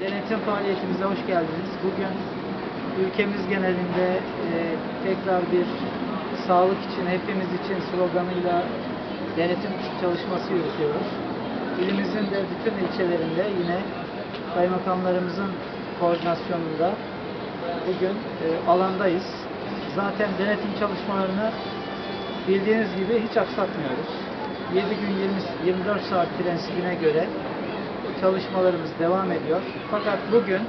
Denetim faaliyetimize hoş geldiniz. Bugün ülkemiz genelinde e, tekrar bir sağlık için, hepimiz için sloganıyla denetim çalışması yürütüyoruz. İlimizin de bütün ilçelerinde yine kaymakamlarımızın koordinasyonunda bugün e, alandayız. Zaten denetim çalışmalarını bildiğiniz gibi hiç aksatmıyoruz. 7 gün 20, 24 saat prensibine göre çalışmalarımız devam ediyor. Fakat bugün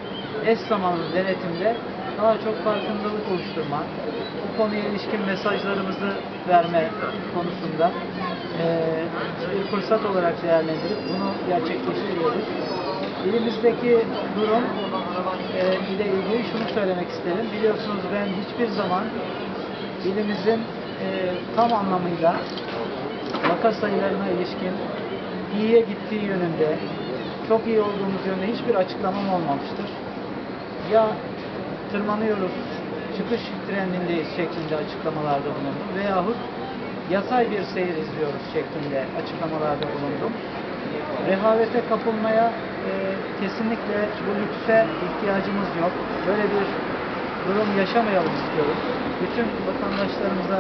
eş zamanlı denetimde daha çok farkındalık oluşturma, bu konuya ilişkin mesajlarımızı verme konusunda eee, bir fırsat olarak değerlendirip bunu gerçekleştiriyoruz. İlimizdeki durum ile ilgili şunu söylemek isterim. Biliyorsunuz ben hiçbir zaman ilimizin eee, tam anlamıyla vaka sayılarına ilişkin iyiye gittiği yönünde, çok iyi olduğumuz yönünde hiçbir açıklamam olmamıştır. Ya tırmanıyoruz, çıkış trendindeyiz şeklinde açıklamalarda bulundum veyahut yatay bir seyir izliyoruz şeklinde açıklamalarda bulundum. Rehavete kapılmaya e, kesinlikle bu lükse ihtiyacımız yok. Böyle bir durum yaşamayalım istiyoruz. Bütün vatandaşlarımıza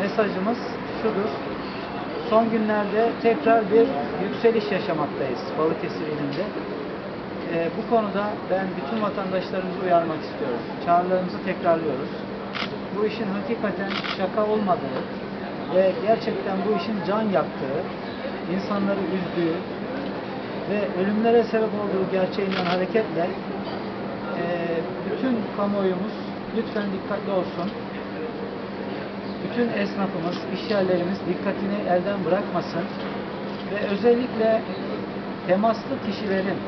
mesajımız şudur. Son günlerde tekrar bir yükseliş yaşamaktayız Balıkesir ilinde. Ee, bu konuda ben bütün vatandaşlarımızı uyarmak istiyorum. Çağrılarımızı tekrarlıyoruz. Bu işin hakikaten şaka olmadığı ve gerçekten bu işin can yaktığı, insanları üzdüğü ve ölümlere sebep olduğu gerçeğinden hareketle e, bütün kamuoyumuz lütfen dikkatli olsun bütün esnafımız, işyerlerimiz dikkatini elden bırakmasın ve özellikle temaslı kişilerin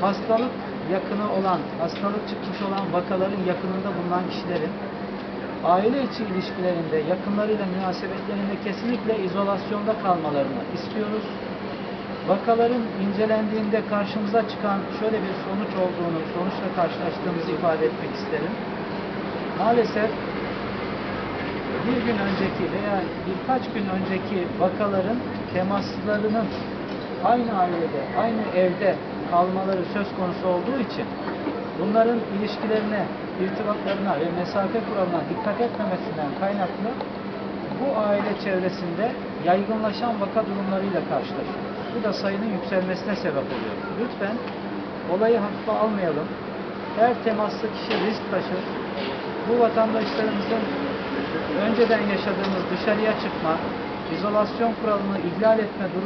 hastalık yakını olan, hastalık çıkmış olan vakaların yakınında bulunan kişilerin aile içi ilişkilerinde, yakınlarıyla münasebetlerinde kesinlikle izolasyonda kalmalarını istiyoruz. Vakaların incelendiğinde karşımıza çıkan şöyle bir sonuç olduğunu, sonuçla karşılaştığımızı ifade etmek isterim. Maalesef bir gün önceki veya birkaç gün önceki vakaların temaslarının aynı ailede, aynı evde kalmaları söz konusu olduğu için bunların ilişkilerine, irtibatlarına ve mesafe kuralına dikkat etmemesinden kaynaklı bu aile çevresinde yaygınlaşan vaka durumlarıyla karşılaşıyoruz. Bu da sayının yükselmesine sebep oluyor. Lütfen olayı hafife almayalım. Her temaslı kişi risk taşır. Bu vatandaşlarımızın önceden yaşadığımız dışarıya çıkma, izolasyon kuralını ihlal etme durumu